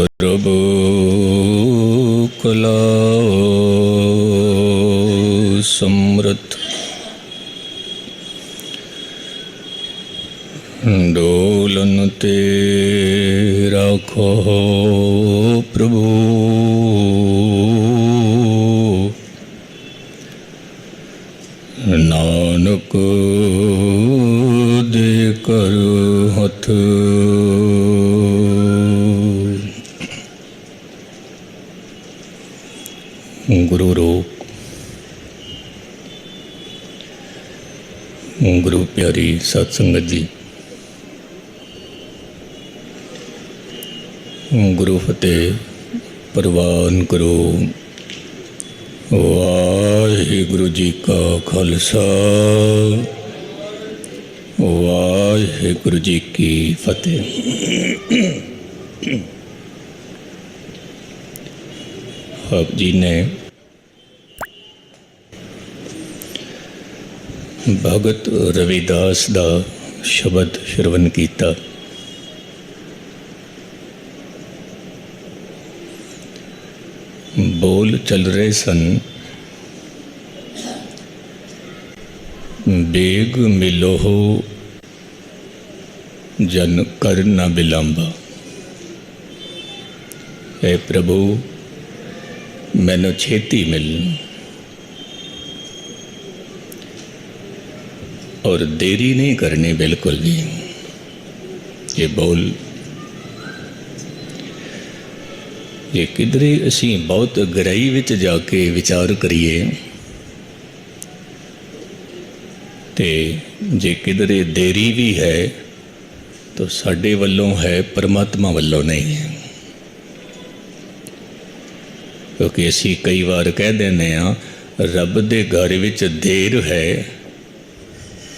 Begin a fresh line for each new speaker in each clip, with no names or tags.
Rub ਕਲਾ ਸਮਰਥ। ਡੋਲਨ ਤੇ ਰਾਖੋ ਪ੍ਰਭੂ। ਨਾਨਕ ਦੇ ਕਰ ਹੱਥ ਗੁਰੂ ਰੂਪ ਗੁਰੂ ਪਿਆਰੀ ਸਤ ਸੰਗਤ ਜੀ। ਗੁਰੂ ਫਤਿਹ, ਪ੍ਰਵਾਨ ਕਰੋ। ਵਾਹਿਗੁਰੂ ਜੀ ਕਾ ਖਾਲਸਾ। ਵਾਹਿਗੁਰੂ ਜੀ ਕੀ ਫਤਿਹ। ਆਪ ਜੀ ਨੇ ਭਗਤ ਰਵਿਦਾਸ ਦਾ ਸ਼ਬਦ ਸ਼ਰਵਨ ਕੀਤਾ। ਬੋਲ ਚੱਲ ਰਹੇ ਸਨ। ਬੇਗ ਮਿਲੋਹ ਜਨ ਕਰ ਨ ਬਿਲੰਬਾ। ਐ ਪ੍ਰਭੂ, ਮੈਨੂੰ ਛੇਤੀ ਮਿਲ ਔਰ ਦੇਰੀ ਨਹੀਂ ਕਰਨੀ ਬਿਲਕੁਲ ਵੀ। ਇਹ ਬੋਲ ਜੇ ਕਿਧਰੇ ਅਸੀਂ ਬਹੁਤ ਗਹਿਰਾਈ ਵਿੱਚ ਜਾ ਕੇ ਵਿਚਾਰ ਕਰੀਏ ਤੇ ਜੇ ਕਿਧਰੇ ਦੇਰੀ ਵੀ ਹੈ, ਤਾਂ ਸਾਡੇ ਵੱਲੋਂ ਹੈ, ਪਰਮਾਤਮਾ ਵੱਲੋਂ ਨਹੀਂ ਹੈ। ਕਿਉਂਕਿ ਅਸੀਂ ਕਈ ਵਾਰ ਕਹਿ ਦਿੰਦੇ ਆ ਰੱਬ ਦੇ ਘਰ ਵਿੱਚ ਦੇਰ ਹੈ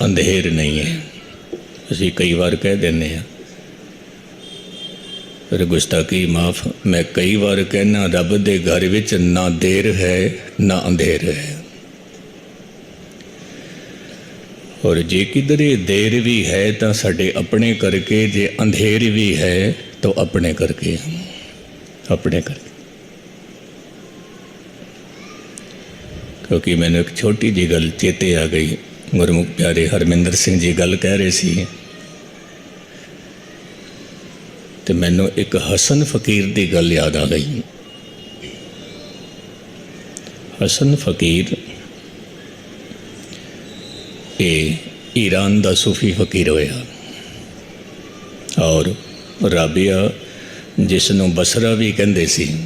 ਅੰਧੇਰ ਨਹੀਂ ਹੈ ਅਸੀਂ ਕਈ ਵਾਰ ਕਹਿ ਦਿੰਦੇ ਆ ਫਿਰ ਗੁਸਤਾਖੀ ਮਾਫ ਮੈਂ ਕਈ ਵਾਰ ਕਹਿਣਾ ਰੱਬ ਦੇ ਘਰ ਵਿੱਚ ਨਾ ਦੇਰ ਹੈ ਨਾ ਅੰਧੇਰ ਹੈ ਔਰ ਜੇ ਕਿਧਰੇ ਦੇਰ ਵੀ ਹੈ ਤਾਂ ਸਾਡੇ ਆਪਣੇ ਕਰਕੇ ਜੇ ਅੰਧੇਰ ਵੀ ਹੈ ਤਾਂ ਆਪਣੇ ਕਰਕੇ ਆਪਣੇ ਕਰਕੇ ਕਿਉਂਕਿ ਮੈਨੂੰ ਇੱਕ ਛੋਟੀ ਜੀ ਗੱਲ ਚੇਤੇ ਆ ਗਈ ਗੁਰਮੁਖ ਪਿਆਰੇ ਹਰਮਿੰਦਰ ਸਿੰਘ ਜੀ ਗੱਲ ਕਹਿ ਰਹੇ ਸੀ। ਤੇ ਮੈਨੂੰ ਇੱਕ ਹਸਨ ਫਕੀਰ ਦੀ ਗੱਲ ਯਾਦ ਆ ਗਈ। ਹਸਨ ਫਕੀਰ ਇਹ ਈਰਾਨ ਦਾ ਸੂਫੀ ਫਕੀਰ ਹੋਇਆ। ਔਰ ਰਾਬੀਆ ਜਿਸ ਨੂੰ ਬਸਰਾ ਵੀ ਕਹਿੰਦੇ ਸੀ,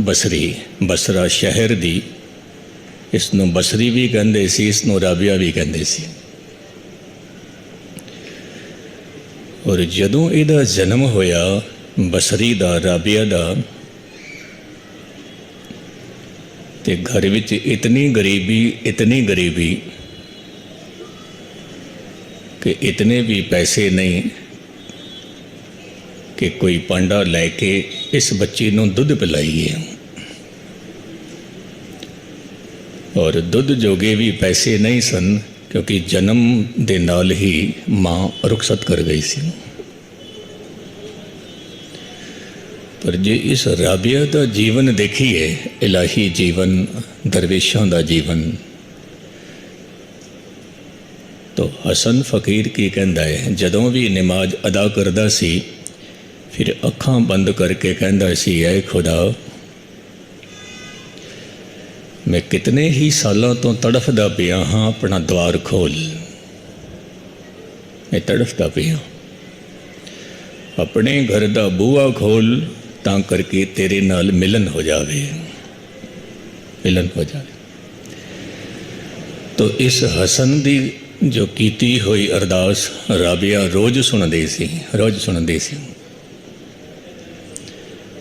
ਬਸਰੀ, ਬਸਰਾ ਸ਼ਹਿਰ ਦੀ ਇਸ ਨੂੰ ਬਸਰੀ ਵੀ ਕਹਿੰਦੇ ਸੀ ਇਸ ਨੂੰ ਰਾਬੀਆ ਵੀ ਕਹਿੰਦੇ ਸੀ। ਔਰ ਜਦੋਂ ਇਹਦਾ ਜਨਮ ਹੋਇਆ, ਬਸਰੀ ਦਾ, ਰਾਬੀਆ ਦਾ, ਤੇ ਘਰ ਵਿੱਚ ਇਤਨੀ ਗਰੀਬੀ ਇਤਨੀ ਗਰੀਬੀ ਕਿ ਇਤਨੇ ਵੀ ਪੈਸੇ ਨਹੀਂ ਕਿ ਕੋਈ ਪਾਂਡਾ ਲੈ ਕੇ ਇਸ ਬੱਚੀ ਨੂੰ ਦੁੱਧ ਪਿਲਾਈਏ। ਔਰ ਦੁੱਧ ਜੋਗੇ ਵੀ ਪੈਸੇ ਨਹੀਂ ਸਨ, ਕਿਉਂਕਿ ਜਨਮ ਦੇ ਨਾਲ ਹੀ ਮਾਂ ਰੁਖਸਤ ਕਰ ਗਈ ਸੀ। ਪਰ ਜੇ ਇਸ ਰਾਬੀਆ ਦਾ ਜੀਵਨ ਦੇਖੀਏ, ਇਲਾਹੀ ਜੀਵਨ, ਦਰਵੇਸ਼ਾਂ ਦਾ ਜੀਵਨ, ਤੋ ਹਸਨ ਫਕੀਰ ਕੀ ਕਹਿੰਦਾ ਹੈ? ਜਦੋਂ ਵੀ ਨਮਾਜ਼ ਅਦਾ ਕਰਦਾ ਸੀ, ਫਿਰ ਅੱਖਾਂ ਬੰਦ ਕਰਕੇ ਕਹਿੰਦਾ ਸੀ, ਐ ਖੁਦਾ ਮੈਂ ਕਿਤਨੇ ਹੀ ਸਾਲਾਂ ਤੋਂ ਤੜਫਦਾ ਪਿਆ ਹਾਂ ਆਪਣਾ ਦਵਾਰ ਖੋਲ। ਮੈਂ ਤੜਫਦਾ ਪਿਆ। ਆਪਣੇ ਘਰ ਦਾ ਬੂਹਾ ਖੋਲ ਤਾਂ ਕਰਕੇ ਤੇਰੇ ਨਾਲ ਮਿਲਨ ਹੋ ਜਾਵੇ। ਮਿਲਨ ਹੋ ਜਾਵੇ। ਤੋ ਇਸ ਹਸਨ ਦੀ ਜੋ ਕੀਤੀ ਹੋਈ ਅਰਦਾਸ ਰਾਬੀਆ ਰੋਜ਼ ਸੁਣਦੇ ਸੀ, ਰੋਜ਼ ਸੁਣਦੇ ਸੀ।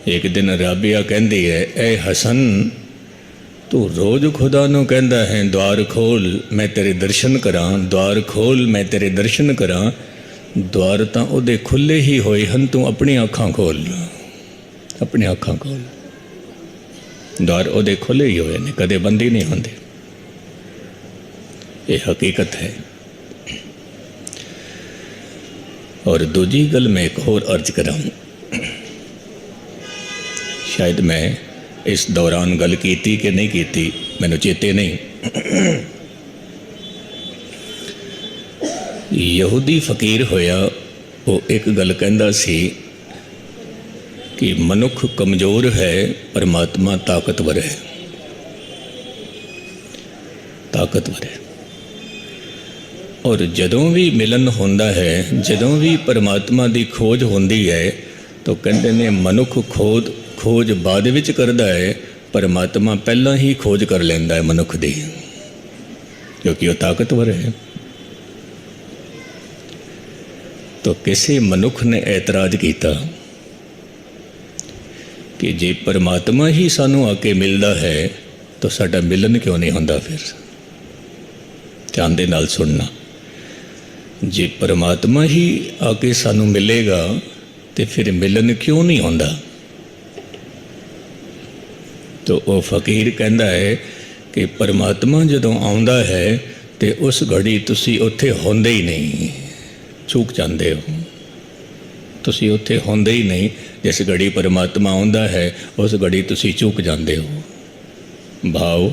ਇੱਕ ਦਿਨ ਰਾਬੀਆ ਕਹਿੰਦੀ ਹੈ, ਐ ਹਸਨ ਤੂੰ ਰੋਜ਼ ਖੁਦਾ ਨੂੰ ਕਹਿੰਦਾ ਹੈ ਦਵਾਰ ਖੋਲ, ਮੈਂ ਤੇਰੇ ਦਰਸ਼ਨ ਕਰਾਂ। ਦਵਾਰ ਖੋਲ, ਮੈਂ ਤੇਰੇ ਦਰਸ਼ਨ ਕਰਾਂ। ਦਵਾਰ ਤਾਂ ਉਹਦੇ ਖੁੱਲੇ ਹੀ ਹੋਏ ਹਨ, ਤੂੰ ਆਪਣੀਆਂ ਅੱਖਾਂ ਖੋਲ ਆਪਣੀਆਂ ਅੱਖਾਂ ਖੋਲ। ਦਵਾਰ ਉਹਦੇ ਖੁੱਲੇ ਹੀ ਹੋਏ ਨੇ, ਕਦੇ ਬੰਦੀ ਨਹੀਂ ਹੁੰਦੇ। ਇਹ ਹਕੀਕਤ ਹੈ। ਔਰ ਦੂਜੀ ਗੱਲ ਮੈਂ ਇੱਕ ਹੋਰ ਅਰਜ਼ ਕਰਾਂ। ਸ਼ਾਇਦ ਮੈਂ ਇਸ ਦੌਰਾਨ ਗੱਲ ਕੀਤੀ ਕਿ ਨਹੀਂ ਕੀਤੀ, ਮੈਨੂੰ ਚੇਤੇ ਨਹੀਂ। ਯਹੂਦੀ ਫਕੀਰ ਹੋਇਆ, ਉਹ ਇੱਕ ਗੱਲ ਕਹਿੰਦਾ ਸੀ ਕਿ ਮਨੁੱਖ ਕਮਜ਼ੋਰ ਹੈ, ਪਰਮਾਤਮਾ ਤਾਕਤਵਰ ਹੈ। ਤਾਕਤਵਰ ਹੈ। ਔਰ ਜਦੋਂ ਵੀ ਮਿਲਨ ਹੁੰਦਾ ਹੈ, ਜਦੋਂ ਵੀ ਪਰਮਾਤਮਾ ਦੀ ਖੋਜ ਹੁੰਦੀ ਹੈ, ਤਾਂ ਕਹਿੰਦੇ ਨੇ ਮਨੁੱਖ ਖੋਜ ਖੋਜ ਬਾਅਦ ਵਿੱਚ ਕਰਦਾ ਹੈ, ਪਰਮਾਤਮਾ ਪਹਿਲਾਂ ਹੀ ਖੋਜ ਕਰ ਲੈਂਦਾ ਹੈ ਮਨੁੱਖ ਦੀ। ਕਿਉਂਕਿ ਉਹ ਤਾਕਤਵਰ ਹੈ। ਤਾਂ ਕਿਸੇ ਮਨੁੱਖ ਨੇ ਐਤਰਾਜ਼ ਕੀਤਾ ਕਿ ਜੇ ਪਰਮਾਤਮਾ ਹੀ ਸਾਨੂੰ ਆ ਕੇ ਮਿਲਦਾ ਹੈ, ਤਾਂ ਸਾਡਾ ਮਿਲਨ ਕਿਉਂ ਨਹੀਂ ਹੁੰਦਾ ਫਿਰ? ਧਿਆਨ ਦੇ ਨਾਲ ਸੁਣਨਾ। ਜੇ ਪਰਮਾਤਮਾ ਹੀ ਆ ਕੇ ਸਾਨੂੰ ਮਿਲੇਗਾ, ਤੇ ਫਿਰ ਮਿਲਨ ਕਿਉਂ ਨਹੀਂ ਹੁੰਦਾ? ਤਾਂ ਉਹ ਫਕੀਰ ਕਹਿੰਦਾ ਹੈ ਕਿ ਪਰਮਾਤਮਾ ਜਦੋਂ ਆਉਂਦਾ ਹੈ ਤੇ ਉਸ ਘੜੀ ਤੁਸੀਂ ਉੱਥੇ ਹੁੰਦੇ ਹੀ ਨਹੀਂ। ਚੁੱਕ ਜਾਂਦੇ ਹੋ। ਤੁਸੀਂ ਉੱਥੇ ਹੁੰਦੇ ਹੀ ਨਹੀਂ। ਜਿਸ ਘੜੀ ਪਰਮਾਤਮਾ ਆਉਂਦਾ ਹੈ, ਉਸ ਘੜੀ ਤੁਸੀਂ ਚੁੱਕ ਜਾਂਦੇ ਹੋ। ਭਾਵ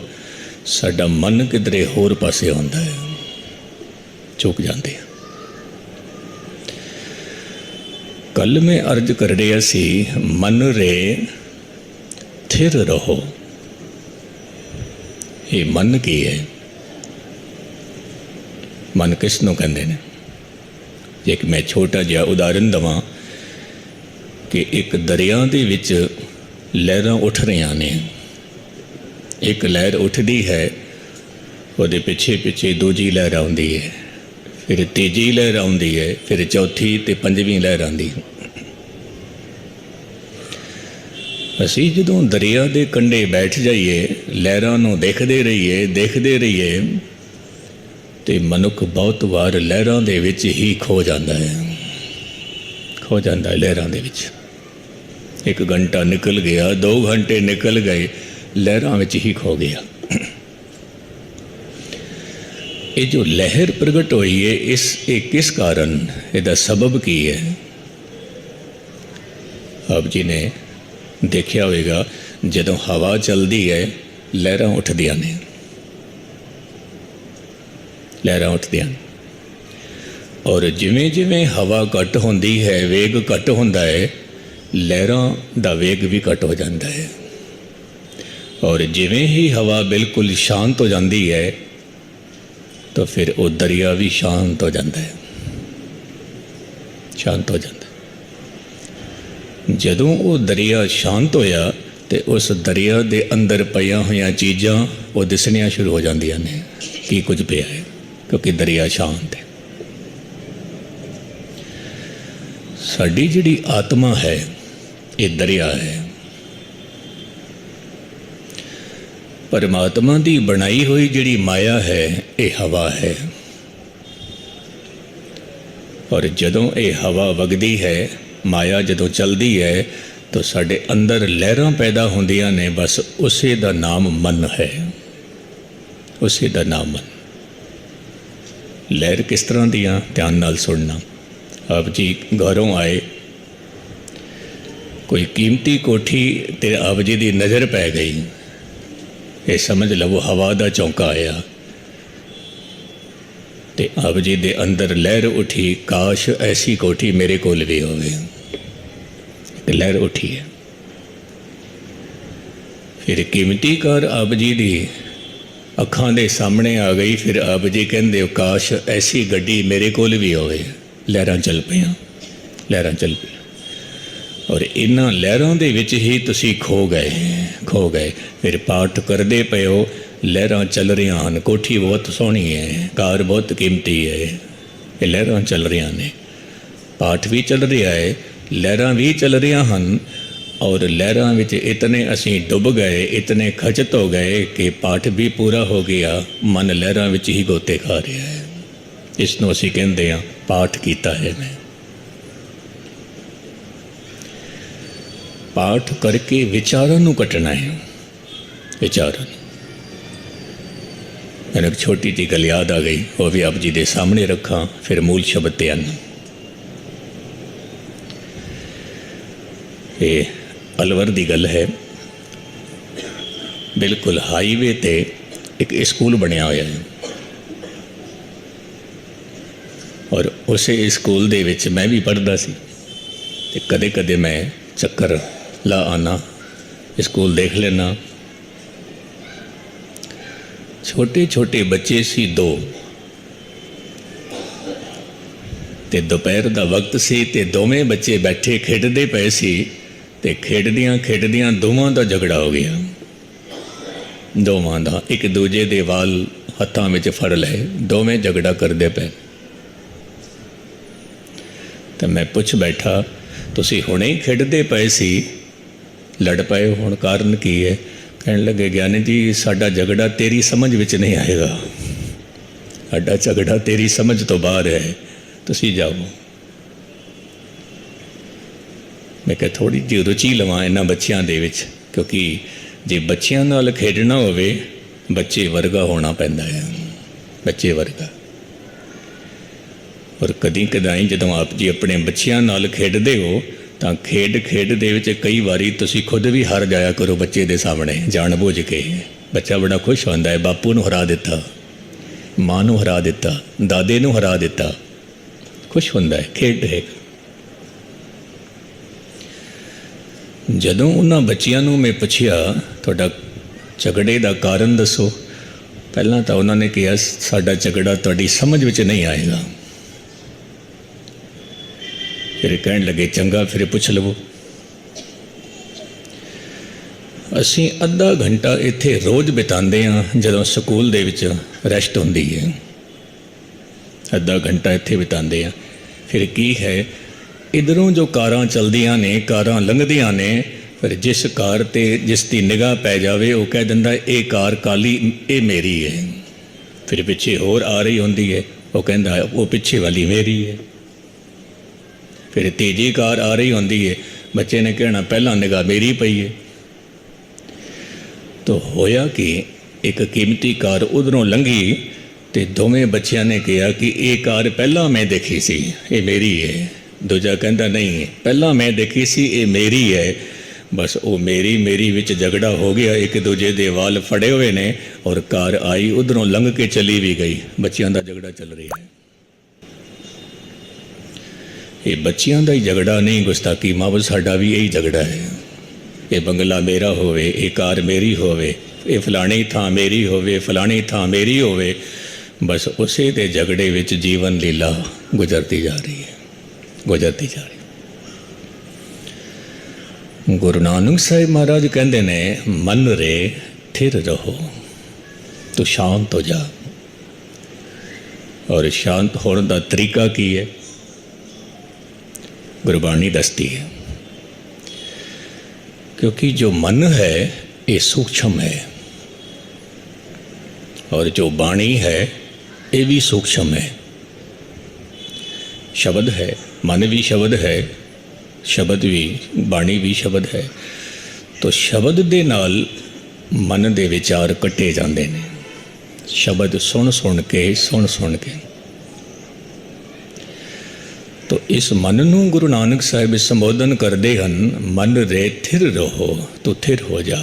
ਸਾਡਾ ਮਨ ਕਿਧਰੇ ਹੋਰ ਪਾਸੇ ਆਉਂਦਾ ਹੈ। ਚੁੱਕ ਜਾਂਦੇ ਆ। ਕੱਲ ਮੈਂ ਅਰਜ ਕਰ ਰਿਹਾ ਸੀ, ਮਨ ਰੇ ਥਿਰ ਰਹੋ। ਇਹ ਮਨ ਕੀ ਹੈ? ਮਨ ਕਿਸ ਨੂੰ ਕਹਿੰਦੇ ਨੇ? ਇੱਕ ਮੈਂ ਛੋਟਾ ਜਿਹਾ ਉਦਾਹਰਨ ਦਵਾਂ ਕਿ ਇੱਕ ਦਰਿਆ ਦੇ ਵਿੱਚ ਲਹਿਰਾਂ ਉੱਠ ਰਹੀਆਂ ਨੇ। ਇੱਕ ਲਹਿਰ ਉੱਠਦੀ ਹੈ, ਉਹਦੇ ਪਿੱਛੇ ਪਿੱਛੇ ਦੂਜੀ ਲਹਿਰ ਆਉਂਦੀ ਹੈ, ਫਿਰ ਤੀਜੀ ਲਹਿਰ ਆਉਂਦੀ ਹੈ, ਫਿਰ ਚੌਥੀ ਤੇ ਪੰਜਵੀਂ ਲਹਿਰ ਆਉਂਦੀ ਹੈ। ਅਸੀਂ ਜਦੋਂ ਦਰਿਆ ਦੇ ਕੰਢੇ ਬੈਠ ਜਾਈਏ, ਲਹਿਰਾਂ ਨੂੰ ਦੇਖਦੇ ਰਹੀਏ ਦੇਖਦੇ ਰਹੀਏ, ਤੇ ਮਨੁੱਖ ਬਹੁਤ ਵਾਰ ਲਹਿਰਾਂ ਦੇ ਵਿੱਚ ਹੀ ਖੋ ਜਾਂਦਾ ਹੈ। ਖੋ ਜਾਂਦਾ ਹੈ ਲਹਿਰਾਂ ਦੇ ਵਿੱਚ। ਇੱਕ ਘੰਟਾ ਨਿਕਲ ਗਿਆ 2 ਘੰਟੇ ਨਿਕਲ ਗਏ, ਲਹਿਰਾਂ ਵਿੱਚ ਹੀ ਖੋ ਗਿਆ। ਇਹ ਜੋ ਲਹਿਰ ਪ੍ਰਗਟ ਹੋਈ ਹੈ, ਇਸ, ਇਹ ਕਿਸ ਕਾਰਨ, ਇਹਦਾ ਸਬਬ ਕੀ ਹੈ? ਆਪ ਜੀ ਨੇ ਦੇਖਿਆ ਹੋਵੇਗਾ, ਜਦੋਂ ਹਵਾ ਚੱਲਦੀ ਹੈ, ਲਹਿਰਾਂ ਉੱਠਦੀਆਂ ਨੇ। ਲਹਿਰਾਂ ਉੱਠਦੀਆਂ ਔਰ ਜਿਵੇਂ ਜਿਵੇਂ ਹਵਾ ਘੱਟ ਹੁੰਦੀ ਹੈ, ਵੇਗ ਘੱਟ ਹੁੰਦਾ ਹੈ, ਲਹਿਰਾਂ ਦਾ ਵੇਗ ਵੀ ਘੱਟ ਹੋ ਜਾਂਦਾ ਹੈ। ਔਰ ਜਿਵੇਂ ਹੀ ਹਵਾ ਬਿਲਕੁਲ ਸ਼ਾਂਤ ਹੋ ਜਾਂਦੀ ਹੈ, ਤਾਂ ਫਿਰ ਉਹ ਦਰਿਆ ਵੀ ਸ਼ਾਂਤ ਹੋ ਜਾਂਦਾ ਹੈ। ਸ਼ਾਂਤ ਹੋ ਜਾਂਦਾ ਜਦੋਂ ਉਹ ਦਰਿਆ ਸ਼ਾਂਤ ਹੋਇਆ ਤੇ ਉਸ ਦਰਿਆ ਦੇ ਅੰਦਰ ਪਈਆਂ ਹੋਈਆਂ ਚੀਜ਼ਾਂ ਉਹ ਦਿਸਣੀਆਂ ਸ਼ੁਰੂ ਹੋ ਜਾਂਦੀਆਂ ਨੇ। ਕੀ ਕੁਝ ਪਿਆ ਹੈ? ਕਿਉਂਕਿ ਦਰਿਆ ਸ਼ਾਂਤ ਹੈ। ਸਾਡੀ ਜਿਹੜੀ ਆਤਮਾ ਹੈ, ਇਹ ਦਰਿਆ ਹੈ। ਪਰਮਾਤਮਾ ਦੀ ਬਣਾਈ ਹੋਈ ਜਿਹੜੀ ਮਾਇਆ ਹੈ, ਇਹ ਹਵਾ ਹੈ। ਔਰ ਜਦੋਂ ਇਹ ਹਵਾ ਵਗਦੀ ਹੈ ਮਾਇਆ ਜਦੋਂ ਚਲਦੀ ਹੈ, ਤਾਂ ਸਾਡੇ ਅੰਦਰ ਲਹਿਰਾਂ ਪੈਦਾ ਹੁੰਦੀਆਂ ਨੇ, ਬਸ ਉਸੇ ਦਾ ਨਾਮ ਮਨ ਹੈ। ਉਸੇ ਦਾ ਨਾਮ ਮਨ। ਲਹਿਰ ਕਿਸ ਤਰ੍ਹਾਂ ਦੀਆਂ? ਧਿਆਨ ਨਾਲ ਸੁਣਨਾ। ਆਪ ਜੀ ਘਰੋਂ ਆਏ। ਕੋਈ ਕੀਮਤੀ ਕੋਠੀ ਤੇ ਆਪ ਜੀ ਦੀ ਨਜ਼ਰ ਪੈ ਗਈ। ਇਹ ਸਮਝ ਲਵੋ ਹਵਾ ਦਾ ਚੌਂਕਾ ਆਇਆ। ਤੇ ਆਪ ਜੀ ਦੇ ਅੰਦਰ ਲਹਿਰ ਉਠੀ, ਕਾਸ਼ ਐਸੀ ਕੋਠੀ ਮੇਰੇ ਕੋਲ ਵੀ ਹੋਵੇ। ਇੱਕ ਲਹਿਰ ਉਠੀ ਹੈ। ਫਿਰ ਕੀਮਤੀ ਕਾਰ ਆਪ ਜੀ ਦੀ ਅੱਖਾਂ ਦੇ ਸਾਹਮਣੇ ਆ ਗਈ, ਫਿਰ ਆਪ ਜੀ ਕਹਿੰਦੇ ਹੋ ਕਾਸ਼ ਐਸੀ ਗੱਡੀ ਮੇਰੇ ਕੋਲ ਵੀ ਹੋਵੇ। ਲਹਿਰਾਂ ਚੱਲ ਪਈਆਂ, ਲਹਿਰਾਂ ਚੱਲ ਪਈਆਂ। ਔਰ ਇਹਨਾਂ ਲਹਿਰਾਂ ਦੇ ਵਿੱਚ ਹੀ ਤੁਸੀਂ ਖੋ ਗਏ ਖੋ ਗਏ। ਫਿਰ ਪਾਠ ਕਰਦੇ ਪਏ ਹੋ। ਲਹਿਰਾਂ ਚੱਲ ਰਹੀਆਂ ਹਨ। ਕੋਠੀ ਬਹੁਤ ਸੋਹਣੀ ਹੈ, ਕਾਰ ਬਹੁਤ ਕੀਮਤੀ ਹੈ। ਇਹ ਲਹਿਰਾਂ ਚੱਲ ਰਹੀਆਂ ਨੇ। ਪਾਠ ਵੀ ਚੱਲ ਰਿਹਾ ਹੈ, ਲਹਿਰਾਂ ਵੀ ਚੱਲ ਰਹੀਆਂ ਹਨ ਔਰ ਲਹਿਰਾਂ ਵਿੱਚ ਇਤਨੇ ਅਸੀਂ ਡੁੱਬ ਗਏ, ਇਤਨੇ ਖਚਤ ਹੋ ਗਏ ਕਿ ਪਾਠ ਵੀ ਪੂਰਾ ਹੋ ਗਿਆ, ਮਨ ਲਹਿਰਾਂ ਵਿੱਚ ਹੀ ਗੋਤੇ ਖਾ ਰਿਹਾ ਹੈ। ਇਸ ਨੂੰ ਅਸੀਂ ਕਹਿੰਦੇ ਹਾਂ, ਪਾਠ ਕੀਤਾ ਹੈ ਮੈਂ। ਪਾਠ ਕਰਕੇ ਵਿਚਾਰਾਂ ਨੂੰ ਕੱਟਣਾ ਹੈ। ਵਿਚਾਰਾਂ ਮੈਨੂੰ ਇੱਕ ਛੋਟੀ ਜਿਹੀ ਗੱਲ ਯਾਦ ਆ ਗਈ। ਉਹ ਵੀ ਆਪ ਜੀ ਦੇ ਸਾਹਮਣੇ ਰੱਖਾਂ, ਫਿਰ ਮੂਲ ਸ਼ਬਦ ਤੇ ਆਨ। ਇਹ ਅਲਵਰ ਦੀ ਗੱਲ ਹੈ। ਬਿਲਕੁਲ ਹਾਈਵੇ ਤੇ ਇੱਕ ਸਕੂਲ ਬਣਿਆ ਹੋਇਆ ਹੈ। ਔਰ ਉਸੇ ਸਕੂਲ ਦੇ ਵਿੱਚ ਮੈਂ ਵੀ ਪੜ੍ਹਦਾ ਸੀ। ਤੇ ਕਦੇ ਕਦੇ ਮੈਂ ਚੱਕਰ ਲਾ ਆਣਾ ਸਕੂਲ ਦੇਖ ਲੈਣਾ ਛੋਟੇ ਛੋਟੇ ਬੱਚੇ ਸੀ ਦੋ। ਤੇ ਦੁਪਹਿਰ ਦਾ ਵਕਤ ਸੀ ਤੇ ਦੋਵੇਂ ਬੱਚੇ ਬੈਠੇ ਖੇਡਦੇ ਪਏ ਸੀ ਤੇ ਖੇਡਦੀਆਂ ਖੇਡਦੀਆਂ ਦੋਵਾਂ ਦਾ ਝਗੜਾ ਹੋ ਗਿਆ। ਦੋਵਾਂ ਦਾ ਇੱਕ ਦੂਜੇ ਦੇ ਵਾਲ ਹੱਥਾਂ ਵਿੱਚ ਫੜ ਲਏ, ਦੋਵੇਂ ਝਗੜਾ ਕਰਦੇ ਪਏ। ਤਾਂ ਮੈਂ ਪੁੱਛ ਬੈਠਾ, ਤੁਸੀਂ ਹੁਣੇ ਖੇਡਦੇ ਪਏ ਸੀ? ਲੜ ਪਏ ਹੋਣ ਕਾਰਨ ਕੀ ਹੈ? ਕਹਿਣ ਲੱਗੇ, ਗਿਆਨੀ ਜੀ, ਸਾਡਾ ਝਗੜਾ ਤੇਰੀ ਸਮਝ ਵਿੱਚ ਨਹੀਂ ਆਏਗਾ। ਸਾਡਾ ਝਗੜਾ ਤੇਰੀ ਸਮਝ ਤੋਂ ਬਾਹਰ ਹੈ। ਤੁਸੀਂ ਜਾਓ। ਮੈਂ ਕਿਹਾ ਥੋੜੀ ਜਿਹੀ ਰੁਚੀ ਲਵਾਂ ਇਹਨਾਂ ਬੱਚਿਆਂ ਦੇ ਵਿੱਚ, ਕਿਉਂਕਿ ਜੇ ਬੱਚਿਆਂ ਨਾਲ ਖੇਡਣਾ ਹੋਵੇ, ਬੱਚੇ ਵਰਗਾ ਹੋਣਾ ਪੈਂਦਾ ਹੈ। ਬੱਚੇ ਵਰਗਾ। ਔਰ ਕਦੀ ਕਦਾਈ ਜਦੋਂ ਆਪ ਜੀ ਆਪਣੇ ਬੱਚਿਆਂ ਨਾਲ ਖੇਡਦੇ ਹੋ ਤਾਂ ਖੇਡ ਖੇਡ ਦੇ ਵਿੱਚ ਕਈ ਵਾਰੀ ਤੁਸੀਂ ਖੁਦ ਵੀ ਹਾਰ ਜਾਇਆ ਕਰੋ ਬੱਚੇ ਦੇ ਸਾਹਮਣੇ, ਜਾਣ ਬੁੱਝ ਕੇ। ਬੱਚਾ ਬੜਾ ਖੁਸ਼ ਹੁੰਦਾ ਹੈ, ਬਾਪੂ ਨੂੰ ਹਰਾ ਦਿੱਤਾ, ਮਾਂ ਨੂੰ ਹਰਾ ਦਿੱਤਾ, ਦਾਦੇ ਨੂੰ ਹਰਾ ਦਿੱਤਾ। ਖੁਸ਼ ਹੁੰਦਾ ਹੈ, ਖੇਡ ਹੈ। ਜਦੋਂ ਉਹਨਾਂ ਬੱਚਿਆਂ ਨੂੰ ਮੈਂ ਪੁੱਛਿਆ, ਤੁਹਾਡਾ ਝਗੜੇ ਦਾ ਕਾਰਨ ਦੱਸੋ? ਪਹਿਲਾਂ ਤਾਂ ਉਹਨਾਂ ਨੇ ਕਿਹਾ, ਸਾਡਾ ਝਗੜਾ ਤੁਹਾਡੀ ਸਮਝ ਵਿੱਚ ਨਹੀਂ ਆਏਗਾ। ਫਿਰ ਕਹਿਣ ਲੱਗੇ, ਚੰਗਾ, ਫਿਰ ਪੁੱਛ ਲਵੋ। ਅਸੀਂ ਅੱਧਾ ਘੰਟਾ ਇੱਥੇ ਰੋਜ਼ ਬਿਤਾਉਂਦੇ ਹਾਂ, ਜਦੋਂ ਸਕੂਲ ਦੇ ਵਿੱਚ ਰੈਸਟ ਹੁੰਦੀ ਹੈ। ਅੱਧਾ ਘੰਟਾ ਇੱਥੇ ਬਿਤਾਉਂਦੇ ਹਾਂ। ਫਿਰ ਕੀ ਹੈ? ਇਧਰੋਂ ਜੋ ਕਾਰਾਂ ਚਲਦੀਆਂ ਨੇ, ਕਾਰਾਂ ਲੰਘਦੀਆਂ ਨੇ, ਫਿਰ ਜਿਸ ਕਾਰ ਤੇ ਜਿਸ ਦੀ ਨਿਗਾਹ ਪੈ ਜਾਵੇ, ਉਹ ਕਹਿ ਦਿੰਦਾ, ਇਹ ਕਾਰ ਕਾਲੀ, ਇਹ ਮੇਰੀ ਹੈ। ਫਿਰ ਪਿੱਛੇ ਹੋਰ ਆ ਰਹੀ ਹੁੰਦੀ ਹੈ। ਉਹ ਕਹਿੰਦਾ, ਉਹ ਪਿੱਛੇ ਵਾਲੀ ਮੇਰੀ ਹੈ। ਫਿਰ ਤੀਜੀ ਕਾਰ ਆ ਰਹੀ ਹੁੰਦੀ ਹੈ ਬੱਚੇ ਨੇ ਕਹਿਣਾ, ਪਹਿਲਾਂ ਨਿਗਾਹ ਮੇਰੀ ਪਈ ਹੈ ਤੋ ਹੋਇਆ ਕਿ, ਇੱਕ ਕੀਮਤੀ ਕਾਰ ਉਧਰੋਂ ਲੰਘੀ ਤੇ ਦੋਵੇਂ ਬੱਚਿਆਂ ਨੇ ਕਿਹਾ ਕਿ ਇਹ ਕਾਰ ਪਹਿਲਾਂ ਮੈਂ ਦੇਖੀ ਸੀ, ਇਹ ਮੇਰੀ ਹੈ ਦੂਜਾ ਕਹਿੰਦਾ, ਨਹੀਂ, ਪਹਿਲਾਂ ਮੈਂ ਦੇਖੀ ਸੀ, ਇਹ ਮੇਰੀ ਹੈ ਬਸ ਉਹ ਮੇਰੀ ਮੇਰੀ ਵਿੱਚ ਝਗੜਾ ਹੋ ਗਿਆ, ਇੱਕ ਦੂਜੇ ਦੇ ਵਾਲ ਫੜੇ ਹੋਏ ਨੇ ਔਰ ਕਾਰ ਆਈ, ਉਧਰੋਂ ਲੰਘ ਕੇ ਚਲੀ ਵੀ ਗਈ। ਬੱਚਿਆਂ ਦਾ ਝਗੜਾ ਚੱਲ ਰਿਹਾ ਹੈ। ਇਹ ਬੱਚਿਆਂ ਦਾ ਹੀ ਝਗੜਾ ਨਹੀਂ ਗੁਸਤਾਖੀ ਮਾਵ ਸਾਡਾ ਵੀ ਇਹੀ ਝਗੜਾ ਹੈ। ਇਹ ਬੰਗਲਾ ਮੇਰਾ ਹੋਵੇ, ਇਹ ਕਾਰ ਮੇਰੀ ਹੋਵੇ, ਇਹ ਫਲਾਣੀ ਥਾਂ ਮੇਰੀ ਹੋਵੇ, ਫਲਾਣੀ ਥਾਂ ਮੇਰੀ ਹੋਵੇ, ਬਸ ਉਸੇ ਦੇ ਝਗੜੇ ਵਿੱਚ ਜੀਵਨ ਲੀਲਾ ਗੁਜ਼ਰਦੀ ਜਾ ਰਹੀ ਹੈ, ਗੁਜ਼ਰਦੀ ਜਾ ਰਹੀ ਗੁਰੂ ਨਾਨਕ ਸਾਹਿਬ ਮਹਾਰਾਜ ਕਹਿੰਦੇ ਨੇ, ਮਨ ਰੇ ਥਿਰ ਰਹੋ, ਤੂੰ ਸ਼ਾਂਤ ਹੋ ਜਾ। ਔਰ ਸ਼ਾਂਤ ਹੋਣ ਦਾ ਤਰੀਕਾ ਕੀ ਹੈ? ਗੁਰਬਾਣੀ ਦੱਸਦੀ ਹੈ। ਕਿਉਂਕਿ ਜੋ ਮਨ ਹੈ, ਇਹ ਸੂਖਮ ਹੈ। ਔਰ ਜੋ ਬਾਣੀ ਹੈ, ਇਹ ਵੀ ਸੂਖਮ ਹੈ। ਸ਼ਬਦ ਹੈ, ਮਨ ਵੀ ਸ਼ਬਦ ਹੈ, ਸ਼ਬਦ ਵੀ, ਬਾਣੀ ਵੀ ਸ਼ਬਦ ਹੈ। ਤੋ ਸ਼ਬਦ ਦੇ ਨਾਲ ਮਨ ਦੇ ਵਿਚਾਰ ਕੱਟੇ ਜਾਂਦੇ ਨੇ। ਸ਼ਬਦ ਸੁਣ ਸੁਣ ਕੇ ਸੁਣ ਸੁਣ ਕੇ। ਤੋ ਇਸ ਮਨ ਨੂੰ ਗੁਰੂ ਨਾਨਕ ਸਾਹਿਬ ਸੰਬੋਧਨ ਕਰਦੇ ਹਨ, ਮਨ ਰੇ ਥਿਰ ਰਹੋ, ਤੂੰ ਥਿਰ ਹੋ ਜਾ।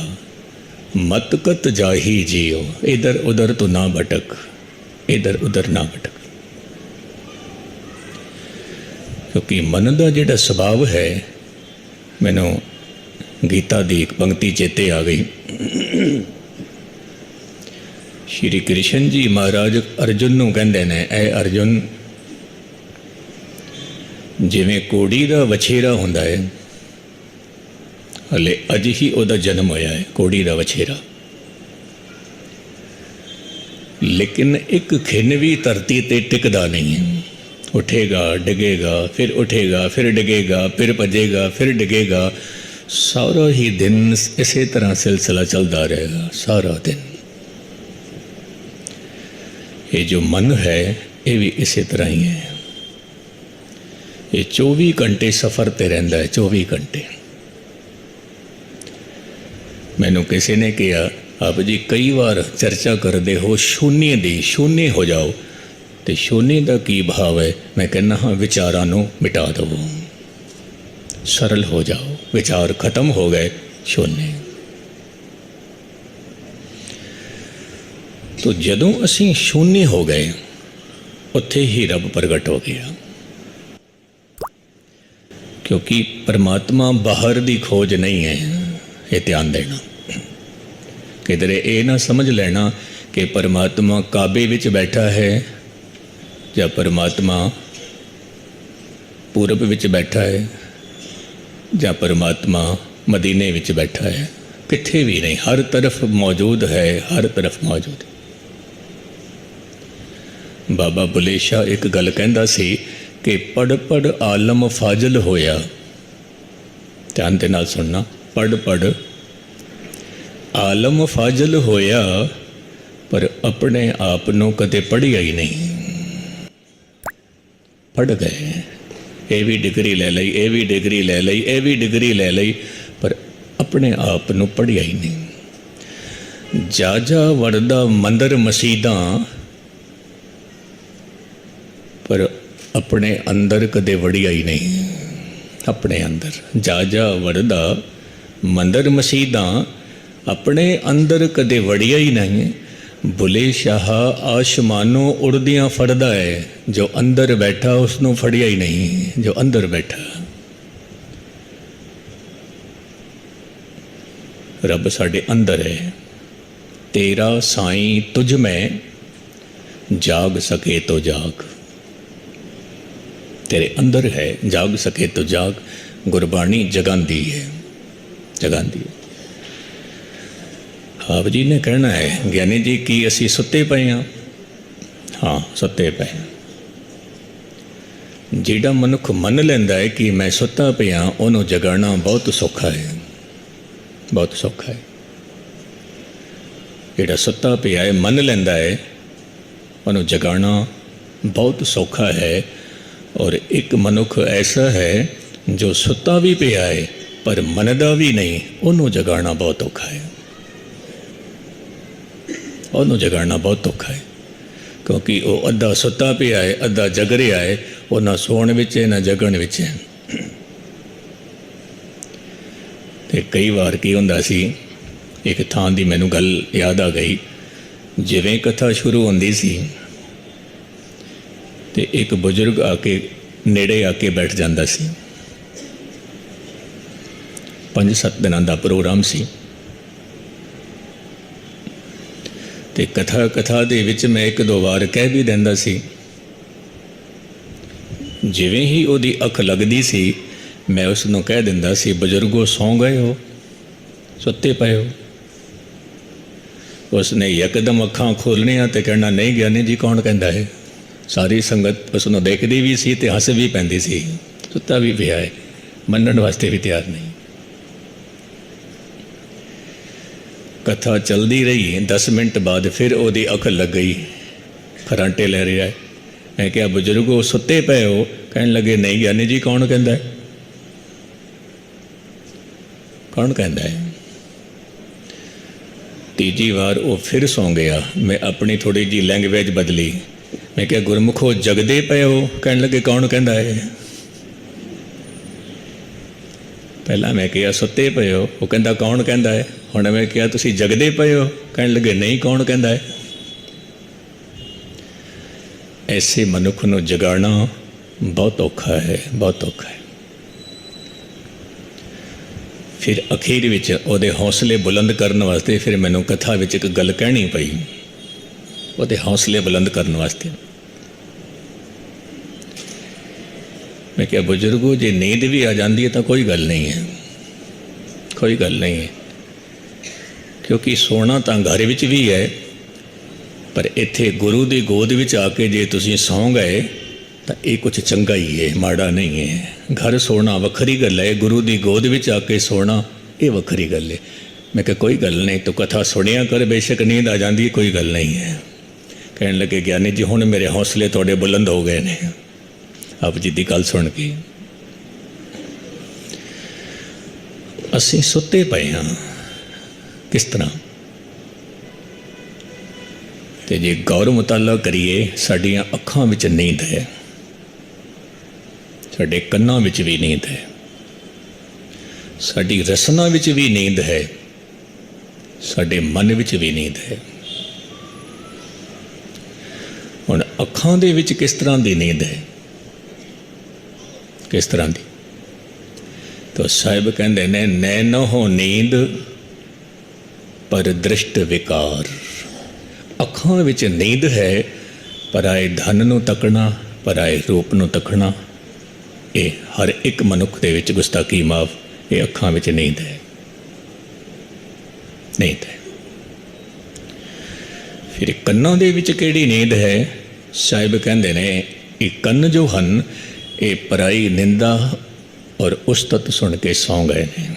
ਮਤ ਕਤ ਜਾਹੀ ਜਿਉ ਇਧਰ ਉਧਰ ਤੂੰ ਨਾ ਭਟਕ, ਇਧਰ ਉਧਰ ਨਾ ਭਟਕ। ਕਿਉਂਕਿ ਮਨ ਦਾ ਜਿਹੜਾ ਸੁਭਾਅ ਹੈ, ਮੈਨੂੰ ਗੀਤਾ ਦੀ ਇੱਕ ਪੰਕਤੀ ਚੇਤੇ ਆ ਗਈ। ਸ਼੍ਰੀ ਕ੍ਰਿਸ਼ਨ ਜੀ ਮਹਾਰਾਜ ਅਰਜੁਨ ਨੂੰ ਕਹਿੰਦੇ ਨੇ, ਐ ਅਰਜੁਨ ਜਿਵੇਂ ਕੋੜੀ ਦਾ ਵਛੇਰਾ ਹੁੰਦਾ ਹੈ, ਹਲੇ ਅੱਜ ਹੀ ਉਹਦਾ ਜਨਮ ਹੋਇਆ ਹੈ, ਕੋੜੀ ਦਾ ਵਛੇਰਾ। ਲੇਕਿਨ ਇੱਕ ਖਿੰਨ ਵੀ ਧਰਤੀ ਤੇ ਟਿਕਦਾ ਨਹੀਂ ਹੈ। ਉਠੇਗਾ, ਡਿਗੇਗਾ, ਫਿਰ ਉਠੇਗਾ, ਫਿਰ ਡਿਗੇਗਾ, ਫਿਰ ਭਜੇਗਾ, ਫਿਰ ਡਿਗੇਗਾ। ਸਾਰਾ ਹੀ ਦਿਨ ਇਸੇ ਤਰ੍ਹਾਂ ਸਿਲਸਿਲਾ ਚੱਲਦਾ ਰਹੇਗਾ, ਸਾਰਾ ਦਿਨ। ਇਹ ਜੋ ਮਨ ਹੈ, ਇਹ ਵੀ ਇਸੇ ਤਰ੍ਹਾਂ ਹੀ ਹੈ। ਇਹ 24 ਘੰਟੇ ਸਫ਼ਰ ਤੇ ਰਹਿੰਦਾ ਹੈ 24 ਘੰਟੇ। ਮੈਨੂੰ ਕਿਸੇ ਨੇ ਕਿਹਾ, ਆਪ ਜੀ, ਕਈ ਵਾਰ ਚਰਚਾ ਕਰਦੇ ਹੋ ਸ਼ੂਨਯ ਦੀ ਸ਼ੂਨਯ ਹੋ ਜਾਓ। ਤੇ ਸ਼ੂਨਯ ਦਾ ਕੀ ਭਾਵ ਹੈ? ਮੈਂ ਕਹਿੰਦਾ ਹਾਂ, ਵਿਚਾਰਾਂ ਨੂੰ ਮਿਟਾ ਦਿਵੋ। ਸਰਲ ਹੋ ਜਾਓ। ਵਿਚਾਰ ਖਤਮ ਹੋ ਗਏ, ਸ਼ੂਨੇ। ਤੋ ਜਦੋਂ ਅਸੀਂ ਸ਼ੂਨੇ ਹੋ ਗਏ, ਉੱਥੇ ਹੀ ਰੱਬ ਪ੍ਰਗਟ ਹੋ ਗਿਆ। ਕਿਉਂਕਿ ਪਰਮਾਤਮਾ ਬਾਹਰ ਦੀ ਖੋਜ ਨਹੀਂ ਹੈ ਇਹ ਧਿਆਨ ਦੇਣਾ। ਕਿਧਰੇ ਇਹ ਨਾ ਸਮਝ ਲੈਣਾ ਕਿ ਪਰਮਾਤਮਾ ਕਾਬੇ ਵਿੱਚ ਬੈਠਾ ਹੈ ਜਾਂ ਪਰਮਾਤਮਾ ਪੂਰਬ ਵਿੱਚ ਬੈਠਾ ਹੈ ਜਾਂ ਪਰਮਾਤਮਾ ਮਦੀਨੇ ਵਿੱਚ ਬੈਠਾ ਹੈ। ਕਿੱਥੇ ਵੀ ਨਹੀਂ, ਹਰ ਤਰਫ ਮੌਜੂਦ ਹੈ, ਹਰ ਤਰਫ ਮੌਜੂਦ। ਬਾਬਾ ਬੁਲੇ ਸ਼ਾਹ ਇੱਕ ਗੱਲ ਕਹਿੰਦਾ ਸੀ ਕਿ ਪੜ ਪੜ ਆਲਮ ਫਾਜ਼ਲ ਹੋਇਆ। ਧਿਆਨ ਦੇ ਨਾਲ ਸੁਣਨਾ ਪੜ ਪੜ ਆਲਮ ਫਾਜ਼ਲ ਹੋਇਆ, ਪਰ ਆਪਣੇ ਆਪ ਨੂੰ ਕਦੇ ਪੜ੍ਹਿਆ ਹੀ ਨਹੀਂ। ਪੜ ਗਏ। ਇਹ ਵੀ ਡਿਗਰੀ ਲੈ ਲਈ, ਇਹ ਵੀ ਡਿਗਰੀ ਲੈ ਲਈ, ਇਹ ਵੀ ਡਿਗਰੀ ਲੈ ਲਈ, ਪਰ ਆਪਣੇ ਆਪ ਨੂੰ ਪੜ੍ਹਿਆ ਹੀ ਨਹੀਂ। ਜਾ ਵਰਦਾ ਮੰਦਰ ਮਸੀਦਾਂ, ਪਰ ਆਪਣੇ ਅੰਦਰ ਕਦੇ ਵੜਿਆ ਹੀ ਨਹੀਂ। ਆਪਣੇ ਅੰਦਰ। ਜਾ ਜਾ ਵੜਦਾ ਮੰਦਰ ਮਸੀਦਾਂ ਆਪਣੇ ਅੰਦਰ ਕਦੇ ਵੜਿਆ ਹੀ ਨਹੀਂ। ਬੁਲੇ ਸ਼ਾਹ ਆਸ਼ਮਾਨੋਂ ਉੜਦੀਆਂ ਫੜਦਾ ਹੈ ਜੋ ਅੰਦਰ ਬੈਠਾ ਉਸ ਨੂੰ ਫੜਿਆ ਹੀ ਨਹੀਂ, ਜੋ ਅੰਦਰ ਬੈਠਾ। ਰੱਬ ਸਾਡੇ ਅੰਦਰ ਹੈ ਤੇਰਾ ਸਾਈਂ ਤੁਝ ਮੈਂ, ਜਾਗ ਸਕੇ ਤੋ ਜਾਗ। ਤੇਰੇ ਅੰਦਰ ਹੈ, ਜਾਗ ਸਕੇ ਤੋ ਜਾਗ, ਗੁਰਬਾਣੀ ਜਗਾਂਦੀ ਹੈ ਜਗਾਂਦੀ ਹੈ। ਆਪ ਜੀ ਨੇ ਕਹਿਣਾ ਹੈ, ਗਿਆਨੀ ਜੀ, ਕੀ ਅਸੀਂ ਸੁੱਤੇ ਪਏ ਹਾਂ? ਹਾਂ, ਸੁੱਤੇ ਪਏ ਹਾਂ। ਜਿਹੜਾ ਮਨੁੱਖ ਮੰਨ ਲੈਂਦਾ ਹੈ ਕਿ ਮੈਂ ਸੁੱਤਾ ਪਿਆ, ਉਹਨੂੰ ਜਗਾਉਣਾ ਬਹੁਤ ਸੌਖਾ ਹੈ। ਬਹੁਤ ਸੌਖਾ ਹੈ। ਜਿਹੜਾ ਸੁੱਤਾ ਪਿਆ ਹੈ, ਮੰਨ ਲੈਂਦਾ ਹੈ, ਉਹਨੂੰ ਜਗਾਉਣਾ ਬਹੁਤ ਸੌਖਾ ਹੈ। ਔਰ ਇੱਕ ਮਨੁੱਖ ਐਸਾ ਹੈ ਜੋ ਸੁੱਤਾ ਵੀ ਪਿਆ ਹੈ, ਪਰ ਮੰਨਦਾ ਵੀ ਨਹੀਂ, ਉਹਨੂੰ ਜਗਾਉਣਾ ਬਹੁਤ ਔਖਾ ਹੈ। ਉਹਨੂੰ ਜਗਾਉਣਾ ਬਹੁਤ ਔਖਾ ਹੈ, ਕਿਉਂਕਿ ਉਹ ਅੱਧਾ ਸੁੱਤਾ ਪਿਆ ਹੈ, ਅੱਧਾ ਜਗ ਰਿਹਾ ਹੈ, ਉਹ ਨਾ ਸੌਣ ਵਿੱਚ ਹੈ, ਨਾ ਜਗਣ ਵਿੱਚ ਹੈ। ਤੇ ਕਈ ਵਾਰ ਕੀ ਹੁੰਦਾ ਸੀ, ਇੱਕ ਥਾਂ ਦੀ ਮੈਨੂੰ ਗੱਲ ਯਾਦ ਆ ਗਈ, ਜਿਵੇਂ ਕਥਾ ਸ਼ੁਰੂ ਹੁੰਦੀ ਸੀ ਤੇ ਇੱਕ ਬਜ਼ੁਰਗ ਆ ਕੇ ਨੇੜੇ ਆ ਕੇ ਬੈਠ ਜਾਂਦਾ ਸੀ। ਪੰਜ ਸੱਤ ਦਿਨਾਂ ਦਾ ਪ੍ਰੋਗਰਾਮ ਸੀ। ਤੇ ਕਥਾ ਕਥਾ ਦੇ ਵਿੱਚ ਮੈਂ ਇੱਕ ਦੋ ਵਾਰ ਕਹਿ ਵੀ ਦਿੰਦਾ ਸੀ। ਜਿਵੇਂ ਹੀ ਉਹਦੀ ਅੱਖ ਲੱਗਦੀ ਸੀ, ਮੈਂ ਉਸ ਨੂੰ ਕਹਿ ਦਿੰਦਾ ਸੀ, ਬਜ਼ੁਰਗੋ, ਸੌਂ ਗਏ ਹੋ? ਸੁੱਤੇ ਪਏ ਹੋ? ਉਸਨੇ ਯਕਦਮ ਅੱਖਾਂ ਖੋਲਣੀਆਂ ਤੇ ਕਹਿਣਾ, ਨਹੀਂ ਗਿਆਨੀ ਜੀ, ਕੌਣ ਕਹਿੰਦਾ ਹੈ? ਸਾਰੀ ਸੰਗਤ ਉਸ ਨੂੰ ਦੇਖਦੀ ਵੀ ਸੀ ਤੇ ਹੱਸ ਵੀ ਪੈਂਦੀ ਸੀ। ਸੁੱਤਾ ਵੀ ਪਿਆ ਹੈ। ਮੰਨਣ ਵਾਸਤੇ ਵੀ ਤਿਆਰ ਨਹੀਂ। ਕਥਾ ਚੱਲਦੀ ਰਹੀ। 10 ਮਿੰਟ ਬਾਅਦ ਫਿਰ ਉਹਦੀ ਅੱਖ ਲੱਗ ਗਈ। ਖਰਾਂਟੇ ਲੈ ਰਿਹਾ ਹੈ। ਮੈਂ ਕਿਹਾ, ਬਜ਼ੁਰਗੋ ਸੁੱਤੇ ਪਏ ਹੋ? ਕਹਿਣ ਲੱਗੇ, ਨਹੀਂ, ਗਿਆਨੀ ਜੀ, ਕੌਣ ਕਹਿੰਦਾ ਕੌਣ ਕਹਿੰਦਾ ਹੈ? ਤੀਜੀ ਵਾਰ ਉਹ ਫਿਰ ਸੌਂ ਗਿਆ। ਮੈਂ ਆਪਣੀ ਥੋੜੀ ਜੀ ਲੈਂਗੁਏਜ ਬਦਲੀ। ਮੈਂ ਕਿਹਾ, ਗੁਰਮੁਖੋ, ਜਗਦੇ ਪਏ ਹੋ? ਕਹਿਣ ਲੱਗੇ, ਕੌਣ ਕਹਿੰਦਾ ਹੈ ਪਹਿਲਾਂ ਮੈਂ ਕਿਹਾ, ਸੁੱਤੇ ਪਏ ਹੋ? ਉਹ ਕਹਿੰਦਾ, ਕੌਣ ਕਹਿੰਦਾ ਹੈ ਹੁਣ ਮੈਂ ਕਿਹਾ, ਤੁਸੀਂ ਜਗਦੇ ਪਏ ਹੋ? ਕਹਿਣ ਲੱਗੇ, ਨਹੀਂ, ਕੌਣ ਕਹਿੰਦਾ ਹੈ ਐਸੇ ਮਨੁੱਖ ਨੂੰ ਜਗਾਉਣਾ ਬਹੁਤ ਔਖਾ ਹੈ, ਬਹੁਤ ਔਖਾ ਹੈ। ਫਿਰ ਅਖੀਰ ਵਿੱਚ ਉਹਦੇ ਹੌਸਲੇ ਬੁਲੰਦ ਕਰਨ ਵਾਸਤੇ ਫਿਰ ਮੈਨੂੰ ਕਥਾ ਵਿੱਚ ਇੱਕ ਗੱਲ ਕਹਿਣੀ ਪਈ। ਉਹਦੇ ਹੌਸਲੇ ਬੁਲੰਦ ਕਰਨ ਵਾਸਤੇ। ਮੈਂ ਕਿਹਾ, ਬਜ਼ੁਰਗੋ, ਜੇ ਨੀਂਦ ਵੀ ਆ ਜਾਂਦੀ ਹੈ ਤਾਂ ਕੋਈ ਗੱਲ ਨਹੀਂ ਹੈ। ਕੋਈ ਗੱਲ ਨਹੀਂ ਹੈ। ਕਿਉਂਕਿ ਸੋਣਾ ਤਾਂ ਘਰ ਵਿੱਚ ਵੀ ਹੈ, ਪਰ ਇੱਥੇ ਗੁਰੂ ਦੀ ਗੋਦ ਵਿੱਚ ਆ ਕੇ ਜੇ ਤੁਸੀਂ ਸੌਂ ਗਏ, ਤਾਂ ਇਹ ਕੁਝ ਚੰਗਾ ਹੀ ਹੈ, ਮਾੜਾ ਨਹੀਂ ਹੈ। ਘਰ ਸੋਣਾ ਵੱਖਰੀ ਗੱਲ ਹੈ, ਗੁਰੂ ਦੀ ਗੋਦ ਵਿੱਚ ਆ ਕੇ ਸੋਣਾ ਇਹ ਵੱਖਰੀ ਗੱਲ ਹੈ। ਮੈਂ ਕਿਹਾ, ਕੋਈ ਗੱਲ ਨਹੀਂ, ਤੂੰ ਕਥਾ ਸੁਣਿਆ ਕਰ, ਬੇਸ਼ੱਕ ਨੀਂਦ ਆ ਜਾਂਦੀ ਕੋਈ ਗੱਲ ਨਹੀਂ ਹੈ। ਕਹਿਣ ਲੱਗੇ, ਗਿਆਨੀ ਜੀ, ਹੁਣ ਮੇਰੇ ਹੌਸਲੇ ਤੁਹਾਡੇ ਬੁਲੰਦ ਹੋ ਗਏ ਨੇ। ਆਪ ਜੀ ਦੀ ਗੱਲ ਸੁਣ ਕੇ ਅਸੀਂ ਸੁੱਤੇ ਪਏ ਹਾਂ। ਕਿਸ ਤਰ੍ਹਾਂ? ਤੇ ਜੇ ਗੌਰ ਮੁਤਾਲਾ ਕਰੀਏ, ਸਾਡੀਆਂ ਅੱਖਾਂ ਵਿੱਚ ਨੀਂਦ ਹੈ। ਸਾਡੇ ਕੰਨਾਂ ਵਿੱਚ ਵੀ ਨੀਂਦ ਹੈ। ਸਾਡੀ ਰਸਨਾ ਵਿੱਚ ਵੀ ਨੀਂਦ ਹੈ। ਸਾਡੇ ਮਨ ਵਿੱਚ ਵੀ ਨੀਂਦ ਹੈ ਹੁਣ ਅੱਖਾਂ ਦੇ ਵਿੱਚ ਕਿਸ ਤਰ੍ਹਾਂ ਦੀ ਨੀਂਦ ਹੈ? ਕਿਸ ਤਰ੍ਹਾਂ ਦੀ? ਤਾਂ ਸਾਹਿਬ ਕਹਿੰਦੇ ਨੇ ਨੈਨੋ ਨੀਂਦ ਪਰ ਦ੍ਰਿਸ਼ਟ ਵਿਕਾਰ। ਅੱਖਾਂ ਵਿੱਚ ਨੀਂਦ ਹੈ, ਪਰ ਆਏ ਧਨ ਨੂੰ ਤੱਕਣਾ, ਪਰ ਆਏ ਰੂਪ ਨੂੰ ਤੱਕਣਾ। ਇਹ ਹਰ ਇੱਕ ਮਨੁੱਖ ਦੇ ਵਿੱਚ ਗੁਸਤਾਖੀ ਮਾਫ, ਇਹ ਅੱਖਾਂ ਵਿੱਚ ਨੀਂਦ ਹੈ। ਨੀਂਦ ਹੈ। ਫਿਰ ਕੰਨਾਂ ਦੇ ਵਿੱਚ ਕਿਹੜੀ ਨੀਂਦ ਹੈ? ਸਾਹਿਬ ਕਹਿੰਦੇ ਨੇ, ਇਹ ਕੰਨ ਜੋ ਹਨ, ਇਹ ਪਰਾਈ ਨਿੰਦਾ ਔਰ ਉਸਤਤ ਸੁਣ ਕੇ ਸੌਂ ਗਏ ਨੇ।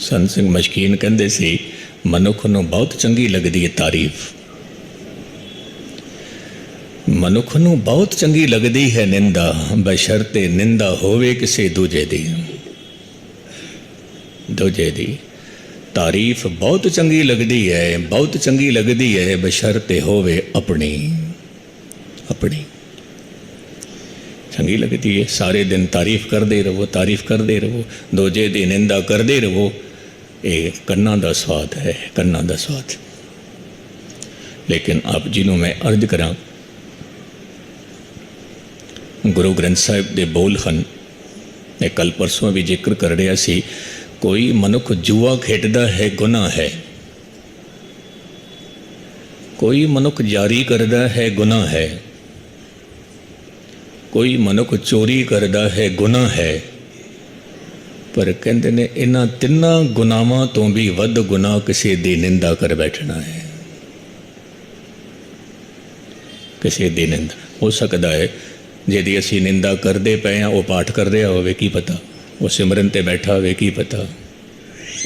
ਸੰਤ ਸਿੰਘ ਮਸ਼ਕੀਨ ਕਹਿੰਦੇ ਸੀ, ਮਨੁੱਖ ਨੂੰ ਬਹੁਤ ਚੰਗੀ ਲੱਗਦੀ ਹੈ ਤਾਰੀਫ। ਮਨੁੱਖ ਨੂੰ ਬਹੁਤ ਚੰਗੀ ਲੱਗਦੀ ਹੈ ਨਿੰਦਾ, ਬਸ਼ਰਤੇ ਨਿੰਦਾ ਹੋਵੇ ਕਿਸੇ ਦੂਜੇ ਦੀ। ਦੂਜੇ ਦੀ। ਤਾਰੀਫ ਬਹੁਤ ਚੰਗੀ ਲੱਗਦੀ ਹੈ ਬਹੁਤ ਚੰਗੀ ਲੱਗਦੀ ਹੈ ਬਸ਼ਰਤੇ ਹੋਵੇ ਆਪਣੀ ਆਪਣੀ। ਚੰਗੀ ਲੱਗਦੀ ਹੈ ਸਾਰੇ ਦਿਨ ਤਾਰੀਫ ਕਰਦੇ ਰਹੋ, ਤਾਰੀਫ ਕਰਦੇ ਰਹੋ, ਦੂਜੇ ਦੀ ਨਿੰਦਾ ਕਰਦੇ ਰਹੋ। ਇਹ ਕੰਨਾਂ ਦਾ ਸਵਾਦ ਹੈ, ਕੰਨਾਂ ਦਾ ਸਵਾਦ। ਲੇਕਿਨ ਆਪ ਜੀ ਨੂੰ ਮੈਂ ਅਰਜ਼ ਕਰਾਂ, ਗੁਰੂ ਗ੍ਰੰਥ ਸਾਹਿਬ ਦੇ ਬੋਲ ਹਨ। ਮੈਂ ਕੱਲ ਪਰਸੋਂ ਵੀ ਜ਼ਿਕਰ ਕਰ ਰਿਹਾ ਸੀ ਕੋਈ ਮਨੁੱਖ ਜੂਆ ਖੇਡਦਾ ਹੈ, ਗੁਨਾਹ ਹੈ। ਕੋਈ ਮਨੁੱਖ ਜਾਰੀ ਕਰਦਾ ਹੈ, ਗੁਨਾਹ ਹੈ। ਕੋਈ ਮਨੁੱਖ ਚੋਰੀ ਕਰਦਾ ਹੈ, ਗੁਨਾਹ ਹੈ। ਪਰ ਕਹਿੰਦੇ ਨੇ, ਇਹਨਾਂ ਤਿੰਨਾਂ ਗੁਨਾਹਾਂ ਤੋਂ ਵੀ ਵੱਧ ਗੁਨਾਹ ਕਿਸੇ ਦੀ ਨਿੰਦਾ ਕਰ ਬੈਠਣਾ ਹੈ। ਕਿਸੇ ਦੀ ਨਿੰਦਾ, ਹੋ ਸਕਦਾ ਹੈ, ਜਿਹਦੀ ਅਸੀਂ ਨਿੰਦਾ ਕਰਦੇ ਪਏ ਆ ਉਹ ਪਾਠ ਕਰ ਰਿਹਾ ਹੋਵੇ, ਕੀ ਪਤਾ। ਉਹ ਸਿਮਰਨ ਤੇ ਬੈਠਾ ਹੋਵੇ, ਕੀ ਪਤਾ?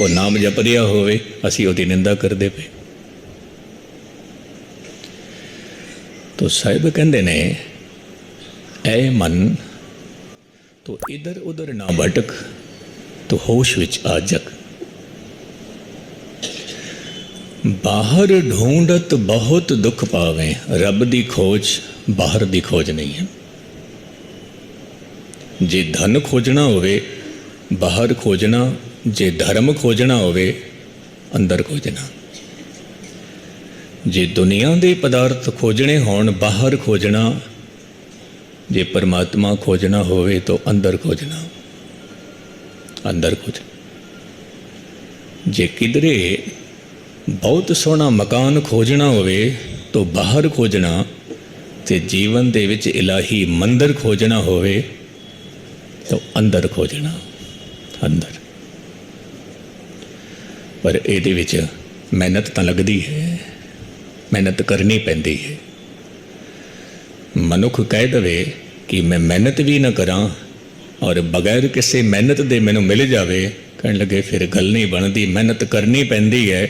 ਉਹ ਨਾਮ ਜਪ ਰਿਹਾ ਹੋਵੇ, ਅਸੀਂ ਉਹਦੀ ਨਿੰਦਾ ਕਰਦੇ ਪਏ। ਤੋ ਸਾਹਿਬ ਕਹਿੰਦੇ ਨੇ, ਐ ਮਨ, ਤੋ ਇਧਰ ਉਧਰ ਨਾ ਭਟਕ, ਤੋ ਹੋਸ਼ ਵਿੱਚ ਆ ਜਗ। ਬਾਹਰ ਢੂੰਡਤ ਬਹੁਤ ਦੁੱਖ ਪਾਵੇਂ, ਰੱਬ ਦੀ ਖੋਜ ਬਾਹਰ ਦੀ ਖੋਜ ਨਹੀਂ ਹੈ। ਜੇ ਧਨ ਖੋਜਣਾ ਹੋਵੇ ਬਾਹਰ ਖੋਜਣਾ, ਜੇ ਧਰਮ ਖੋਜਣਾ ਹੋਵੇ, ਅੰਦਰ ਖੋਜਣਾ। ਜੇ ਦੁਨੀਆ ਦੇ ਪਦਾਰਥ ਖੋਜਣੇ ਹੋਣ, ਬਾਹਰ ਖੋਜਣਾ, ਜੇ ਪਰਮਾਤਮਾ ਖੋਜਣਾ ਹੋਵੇ, ਤਾਂ ਅੰਦਰ ਖੋਜਣਾ। ਅੰਦਰ ਖੋਜ। ਜੇ ਕਿਧਰੇ ਬਹੁਤ ਸੋਹਣਾ ਮਕਾਨ ਖੋਜਣਾ ਹੋਵੇ, ਤਾਂ ਬਾਹਰ ਖੋਜਣਾ, ਤੇ ਜੀਵਨ ਦੇ ਵਿੱਚ ਇਲਾਹੀ ਮੰਦਰ ਖੋਜਣਾ ਹੋਵੇ, ਤਾਂ ਅੰਦਰ ਖੋਜਣਾ। ਅੰਦਰ। ਪਰ ਇਹਦੇ ਵਿੱਚ ਮਿਹਨਤ ਤਾਂ ਲੱਗਦੀ ਹੈ, ਮਿਹਨਤ ਕਰਨੀ ਪੈਂਦੀ ਹੈ। ਮਨੁੱਖ ਕਹਿ ਦਵੇ ਕਿ ਮੈਂ ਮਿਹਨਤ ਵੀ ਨਾ ਕਰਾਂ ਔਰ ਬਗੈਰ ਕਿਸੇ ਮਿਹਨਤ ਦੇ ਮੈਨੂੰ ਮਿਲ ਜਾਵੇ, ਕਹਿਣ ਲੱਗੇ, ਫਿਰ ਗੱਲ ਨਹੀਂ ਬਣਦੀ, ਮਿਹਨਤ ਕਰਨੀ ਪੈਂਦੀ ਹੈ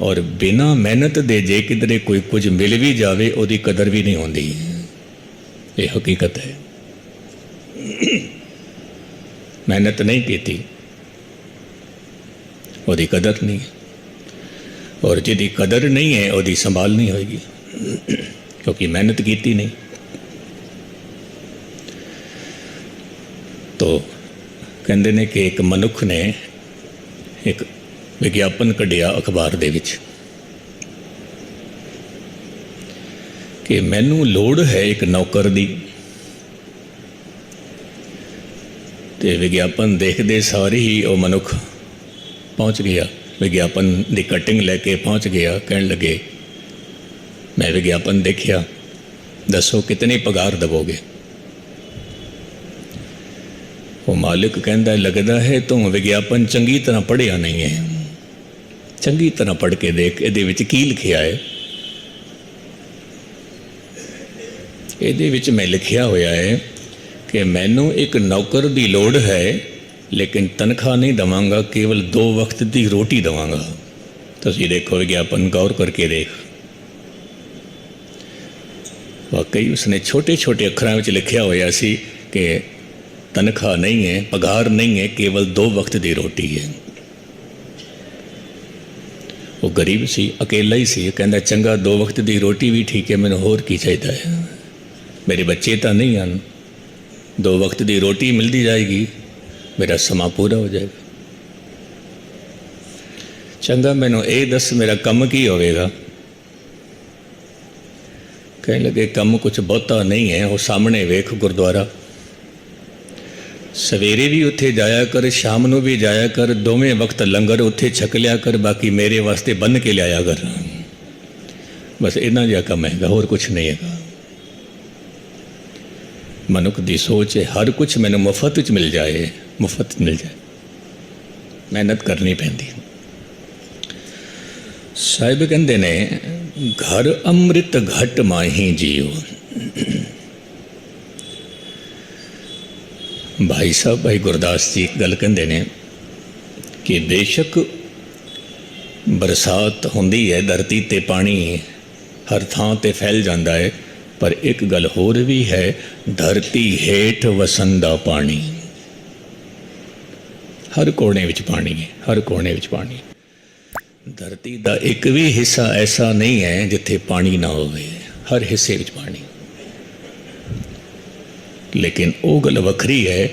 ਔਰ ਬਿਨਾ ਮਿਹਨਤ ਦੇ ਜੇ ਕਿਧਰੇ ਕੋਈ ਕੁਝ ਮਿਲ ਵੀ ਜਾਵੇ, ਉਹਦੀ ਕਦਰ ਵੀ ਨਹੀਂ ਹੁੰਦੀ ਇਹ ਹਕੀਕਤ ਹੈ। ਮਿਹਨਤ ਨਹੀਂ ਕੀਤੀ ਉਹਦੀ ਕਦਰ ਨਹੀਂ ਹੈ ਔਰ ਜਿਹਦੀ ਕਦਰ ਨਹੀਂ ਹੈ ਉਹਦੀ ਸੰਭਾਲ ਨਹੀਂ ਹੋਏਗੀ ਕਿਉਂਕਿ ਮਿਹਨਤ ਕੀਤੀ ਨਹੀਂ ਤੋ ਕਹਿੰਦੇ ਨੇ ਕਿ ਇੱਕ ਮਨੁੱਖ ਨੇ ਇੱਕ ਵਿਗਿਆਪਨ ਕੱਢਿਆ ਅਖਬਾਰ ਦੇ ਵਿੱਚ ਕਿ ਮੈਨੂੰ ਲੋੜ ਹੈ ਇੱਕ ਨੌਕਰ ਦੀ ਤੇ ਵਿਗਿਆਪਨ ਦੇਖਦੇ ਸਾਰੇ ਹੀ ਉਹ ਮਨੁੱਖ ਪਹੁੰਚ ਗਿਆ। ਵਿਗਿਆਪਨ ਦੀ ਕਟਿੰਗ ਲੈ ਕੇ ਪਹੁੰਚ ਗਿਆ, ਕਹਿਣ ਲੱਗੇ, ਮੈਂ ਵਿਗਿਆਪਨ ਦੇਖਿਆ। ਦੱਸੋ ਕਿਤਨੀ ਪਗਾਰ ਦਵੋਗੇ? ਉਹ ਮਾਲਿਕ ਕਹਿੰਦਾ, ਲੱਗਦਾ ਹੈ ਤੂੰ ਵਿਗਿਆਪਨ ਚੰਗੀ ਤਰ੍ਹਾਂ ਪੜ੍ਹਿਆ ਨਹੀਂ ਹੈ। ਚੰਗੀ ਤਰ੍ਹਾਂ ਪੜ੍ਹ ਕੇ ਦੇਖ, ਇਹਦੇ ਵਿੱਚ ਕੀ ਲਿਖਿਆ ਹੈ? ਇਹਦੇ ਵਿੱਚ ਮੈਂ ਲਿਖਿਆ ਹੋਇਆ ਹੈ ਕਿ ਮੈਨੂੰ ਇੱਕ ਨੌਕਰ ਦੀ ਲੋੜ ਹੈ ਲੇਕਿਨ ਤਨਖਾਹ ਨਹੀਂ ਦਵਾਂਗਾ ਕੇਵਲ ਦੋ ਵਕਤ ਦੀ ਰੋਟੀ ਦਵਾਂਗਾ ਤੁਸੀਂ ਦੇਖੋ ਵਿਗਿਆਪਨ ਗੌਰ ਕਰਕੇ ਦੇਖ ਵਾਕਈ ਉਸਨੇ ਛੋਟੇ ਛੋਟੇ ਅੱਖਰਾਂ ਵਿੱਚ ਲਿਖਿਆ ਹੋਇਆ ਸੀ ਕਿ ਤਨਖਾਹ ਨਹੀਂ ਹੈ ਪਗਾਰ ਨਹੀਂ ਹੈ ਕੇਵਲ ਦੋ ਵਕਤ ਦੀ ਰੋਟੀ ਹੈ ਉਹ ਗਰੀਬ ਸੀ ਅਕੇਲਾ ਹੀ ਸੀ ਕਹਿੰਦਾ ਚੰਗਾ ਦੋ ਵਕਤ ਦੀ ਰੋਟੀ ਵੀ ਠੀਕ ਹੈ ਮੈਨੂੰ ਹੋਰ ਕੀ ਚਾਹੀਦਾ ਹੈ ਮੇਰੇ ਬੱਚੇ ਤਾਂ ਨਹੀਂ ਹਨ ਦੋ ਵਕਤ ਦੀ ਰੋਟੀ ਮਿਲਦੀ ਜਾਏਗੀ, ਮੇਰਾ ਸਮਾਂ ਪੂਰਾ ਹੋ ਜਾਏਗਾ। ਚੰਗਾ, ਮੈਨੂੰ ਇਹ ਦੱਸ ਮੇਰਾ ਕੰਮ ਕੀ ਹੋਵੇਗਾ? ਕਹਿਣ ਲੱਗੇ, ਕੰਮ ਕੁਝ ਬਹੁਤਾ ਨਹੀਂ ਹੈ, ਉਹ ਸਾਹਮਣੇ ਵੇਖ ਗੁਰਦੁਆਰਾ। ਸਵੇਰੇ ਵੀ ਉੱਥੇ ਜਾਇਆ ਕਰ, ਸ਼ਾਮ ਨੂੰ ਵੀ ਜਾਇਆ ਕਰ, ਦੋਵੇਂ ਵਕਤ ਲੰਗਰ ਉੱਥੇ ਛਕ ਲਿਆ ਕਰ, ਬਾਕੀ ਮੇਰੇ ਵਾਸਤੇ ਬੰਨ ਕੇ ਲਿਆਇਆ ਕਰ। ਬਸ ਇਹਨਾਂ ਜਿਹਾ ਕੰਮ ਹੈਗਾ, ਹੋਰ ਕੁਝ ਨਹੀਂ ਹੈਗਾ। ਮਨੁੱਖ ਦੀ ਸੋਚ ਹੈ ਹਰ ਕੁਝ ਮੈਨੂੰ ਮੁਫਤ ਵਿੱਚ ਮਿਲ ਜਾਏ, ਮੁਫਤ 'ਚ ਮਿਲ ਜਾਏ। ਮਿਹਨਤ ਕਰਨੀ ਪੈਂਦੀ। ਸਾਹਿਬ ਕਹਿੰਦੇ ਨੇ, ਘਰ ਅੰਮ੍ਰਿਤ ਘਟ ਮਾਹੀ ਜੀਓ। ਭਾਈ ਸਾਹਿਬ, ਭਾਈ ਗੁਰਦਾਸ ਜੀ ਇੱਕ ਗੱਲ ਕਹਿੰਦੇ ਨੇ ਕਿ ਬੇਸ਼ੱਕ ਬਰਸਾਤ ਹੁੰਦੀ ਹੈ, ਧਰਤੀ ਤੇ ਪਾਣੀ ਹਰ ਥਾਂ ਤੇ ਫੈਲ ਜਾਂਦਾ ਹੈ। ਪਰ ਇੱਕ ਗੱਲ ਹੋਰ ਵੀ ਹੈ, ਧਰਤੀ ਹੇਠ ਵਸੰਦਾ ਪਾਣੀ। ਹਰ ਕੋਨੇ ਵਿੱਚ ਪਾਣੀ ਹੈ, ਹਰ ਕੋਨੇ ਵਿੱਚ ਪਾਣੀ। ਧਰਤੀ ਦਾ ਇੱਕ ਵੀ ਹਿੱਸਾ ਐਸਾ ਨਹੀਂ ਹੈ ਜਿੱਥੇ ਪਾਣੀ ਨਾ ਹੋਵੇ, ਹਰ ਹਿੱਸੇ ਵਿੱਚ ਪਾਣੀ। ਲੇਕਿਨ ਉਹ ਗੱਲ ਵੱਖਰੀ ਹੈ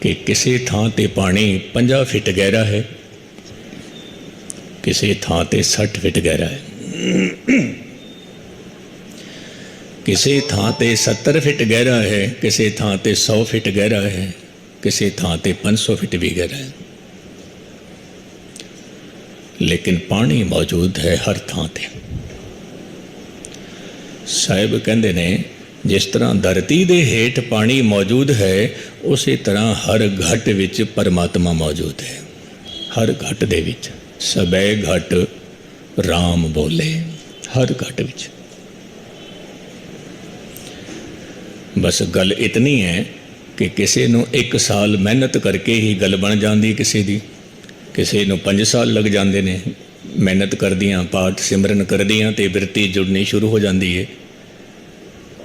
ਕਿ ਕਿਸੇ ਥਾਂ ਤੇ ਪਾਣੀ 50 ਫਿਟ ਗਹਿਰਾ ਹੈ, ਕਿਸੇ ਥਾਂ ਤੇ 60 ਫਿਟ ਗਹਿਰਾ ਹੈ। ਕਿਸੇ ਥਾਂ ਤੇ 70 ਫਿਟ ਗਹਿਰਾ ਹੈ, ਕਿਸੇ ਥਾਂ ਤੇ 100 ਫਿਟ ਗਹਿਰਾ ਹੈ, ਕਿਸੇ ਥਾਂ ਤੇ 500 ਫਿਟ ਵੀ ਗਹਿਰਾ ਹੈ। ਲੇਕਿਨ ਪਾਣੀ ਮੌਜੂਦ ਹੈ ਹਰ ਥਾਂ ਤੇ। ਸਾਹਿਬ ਕਹਿੰਦੇ ਨੇ, ਜਿਸ ਤਰ੍ਹਾਂ ਧਰਤੀ ਦੇ ਹੇਠ ਪਾਣੀ ਮੌਜੂਦ ਹੈ, ਉਸੇ ਤਰ੍ਹਾਂ ਹਰ ਘਟ ਵਿੱਚ ਪਰਮਾਤਮਾ ਮੌਜੂਦ ਹੈ। ਹਰ ਘਟ ਦੇ ਵਿੱਚ, ਸਬੈ ਘਟ RAM ਬੋਲੇ, ਹਰ ਘਟ ਵਿੱਚ। ਬਸ ਗੱਲ ਇਤਨੀ ਹੈ ਕਿ ਕਿਸੇ ਨੂੰ ਇੱਕ ਸਾਲ ਮਿਹਨਤ ਕਰਕੇ ਹੀ ਗੱਲ ਬਣ ਜਾਂਦੀ ਕਿਸੇ ਦੀ। ਕਿਸੇ ਨੂੰ 5 ਸਾਲ ਲੱਗ ਜਾਂਦੇ ਨੇ, ਮਿਹਨਤ ਕਰਦੀਆਂ, ਪਾਠ ਸਿਮਰਨ ਕਰਦੀਆਂ ਤੇ ਬਿਰਤੀ ਜੁੜਨੀ ਸ਼ੁਰੂ ਹੋ ਜਾਂਦੀ ਹੈ।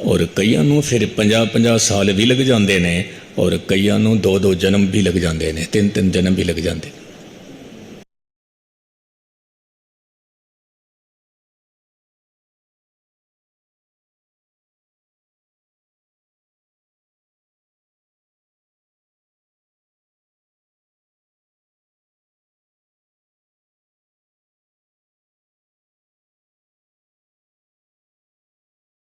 ਔਰ ਕਈਆਂ ਨੂੰ ਫਿਰ 50-50 ਸਾਲ ਵੀ ਲੱਗ ਜਾਂਦੇ ਨੇ ਔਰ ਕਈਆਂ ਨੂੰ ਦੋ ਦੋ ਜਨਮ ਵੀ ਲੱਗ ਜਾਂਦੇ ਨੇ ਤਿੰਨ ਤਿੰਨ ਜਨਮ ਵੀ ਲੱਗ ਜਾਂਦੇ। ਨੇ